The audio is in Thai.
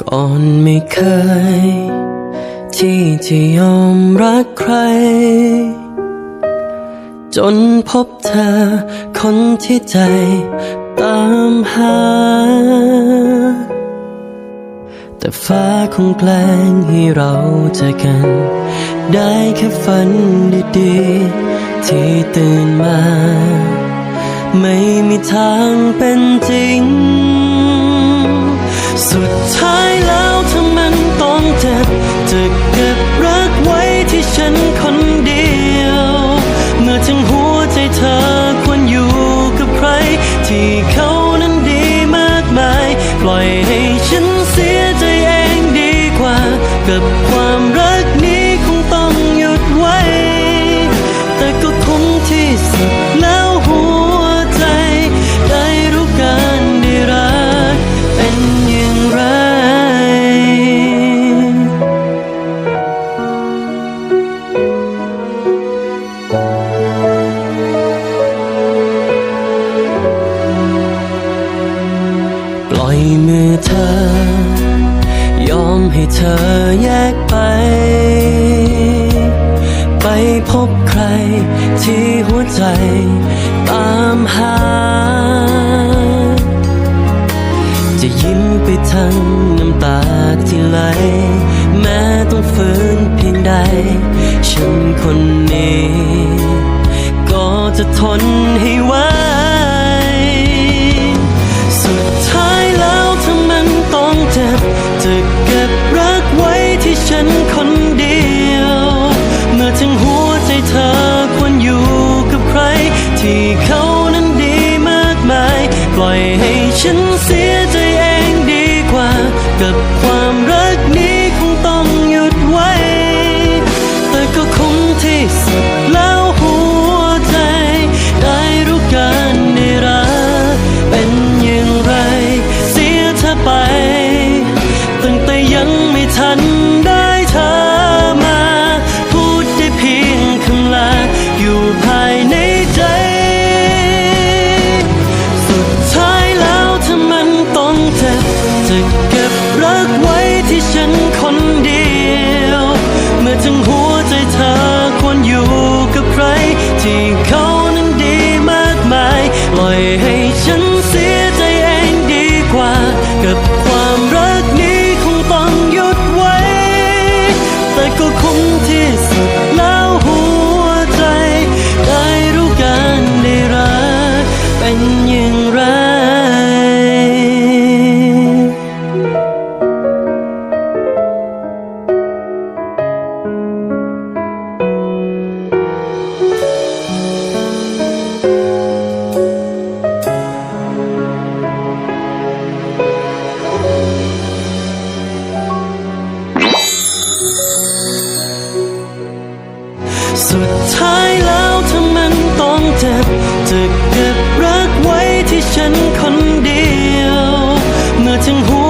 ก่อนไม่เคย ที่จะยอมรักใคร จนพบเธอ คนที่ใจตามหา แต่ฟ้าคงแกล้งให้เราเจอกัน ได้แค่ฝันดีๆ ที่ตื่นมา ไม่มีทางเป็นจริง สุดท้ายแล้วถ้ามันต้องเจ็บจะเก็บรักไว้ที่ฉันคนเดียว เมื่อทั้งหัวใจเธอควรอยู่กับใคร ที่เขานั้นดีมากมาย ปล่อยให้ฉันเสียใจเองดีกว่า กับความรักนี้คงต้องหยุดไว้ แต่ก็คงที่สุด อเธอยอมให้เธอแยกไป ไปพบใครที่หัวใจตามหา จะยิ้มไปทั้งน้ำตาที่ไหล แม้ต้องฝืนเพียงใด ฉันคนนี้ ก็จะทนให้ไว สุดท้ายแล้วถ้ามันต้องเจ็บจะเก็บรักไว้ที่ฉันคนเดียว เมื่อถึงหั